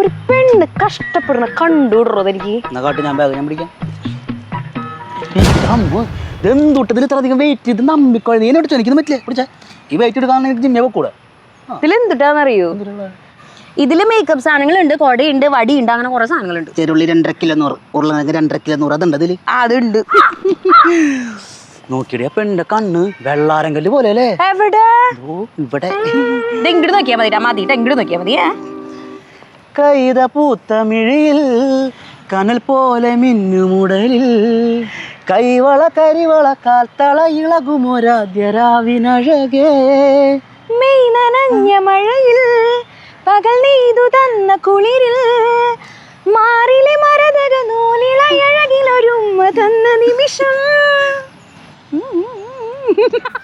ഒരു പെണ്ണ് കഷ്ടപ്പെടുന്ന കണ്ടുവിടുന്നത് എനിക്ക്. എന്നാ കാട്ട് ഞാൻ ബാഗ് ഞാൻ പിടിക്കാം. എന്തുട്ടതിൽ ഇത്ര അധികം വെയിറ്റ് ചെയ്ത് നമ്പിക്കോളി നീ എന്നോട് ചോദിക്കുന്നു പറ്റില്ലേ. പിടിച്ചാ. ഈ വെയിറ്റ് എടുക്കാൻ എനിക്ക് ജിമ്മേ പോക്കൂടെ. ഇതിൽ എന്തുട്ടാന്നറിയോ ഇതിൽ മേക്കപ്പ് സാധനങ്ങളുണ്ട് കൊടയുണ്ട് വടിയുണ്ട് അങ്ങനെ കുറെ സാധനങ്ങളുണ്ട്. ചെറുള്ളി രണ്ടര കിലോ നൂറ് ഉരുളക്കിഴങ്ങ് രണ്ടര കിലോ നൂറ്. അതുണ്ട് അതിൽ അതുണ്ട്. നോക്കിയടിയ എന്റെ കണ്ണ് വെള്ളാരങ്കൽ പോലെ അല്ലേ എവിടെ? ഓ ഇവിടെ. ഇങ്ങോട്ട് നോക്കിയാ മതി ഇങ്ങോട്ട് നോക്കിയാ? കൈത പൂത്തമിഴിയിൽ കനൽ പോലെ മിന്നുമുടലിൽ. കൈവള കരിവള കാൽത്തള ഇളകുമൊരാദ്യരാവിനഴകേ. മെയ് നനഞ്ഞ മഴയിൽ പകൽ നെയ്തു തന്ന കുളിരിൽ മാറിലെ മരതക നൂലിളയഴകിലൊരുമ്മ തന്ന നിമിഷം.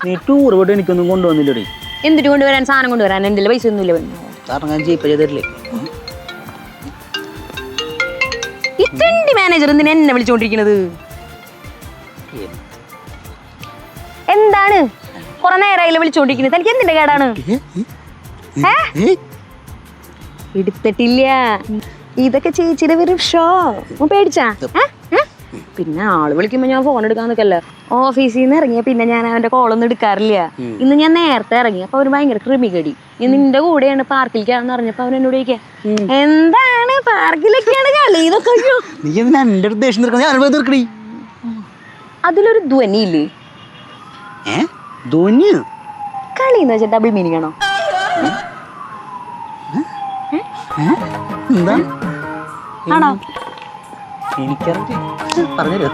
നീ ടൂർ പോയിട്ട് എനിക്കൊന്നും കൊണ്ടുവന്നില്ലടി. എന്തിട്ട് കൊണ്ടുവരാൻ? സാധനം കൊണ്ടുവരാൻ? എന്റെ പൈസ ഒന്നുമില്ല കാരണം ഞാൻ ജീപ്പ് ചെയ്തിട്ടില്ലേ? ഈ തിണ്ടി മാനേജർ എന്തിനാ എന്നെ വിളിച്ചോണ്ടിരിക്കുന്നത് എന്താണ്? കുറെ നേരമായില്ല വിളിച്ചോണ്ടിരിക്കുന്നത് തനിക്ക് എന്തിന്റെ കേടാണ്? എടുത്തിട്ടില്ല. ഇതൊക്കെ ചേച്ചിയുടെ വെറും ഷോ. പേടിച്ചാ? ഏ? പിന്നെ ആൾ വിളിക്കുമ്പോ ഞാൻ ഫോൺ എടുക്കാൻ നിൽക്കല്ല ഓഫീസിൽ നിന്ന് ഇറങ്ങിയ പിന്നെ ഞാൻ അവന്റെ കോളൊന്നും എടുക്കാറില്ല. ഇന്ന് ഞാൻ നേരത്തെ ഇറങ്ങി. അപ്പൊ അവന് ഭയങ്കര കൃമികടി. ഞാൻ നിന്റെ കൂടെയാണ് പാർക്കിലേക്കാണെന്ന് പറഞ്ഞപ്പോ അവൻ എന്നോട് ചോദിക്കാ എന്താണ് പാർക്കിലൊക്കെയാണ് കളി? ഇതൊക്കെ നീ എന്തിനാ അതിലൊരു ധ്വനി ഇല്ലേ? കളി എന്ന് വെച്ചാൽ ഡബിൾ മീനിങ് ആണോ? ആണോ? എനിക്കറിയില്ല പറഞ്ഞുതരോ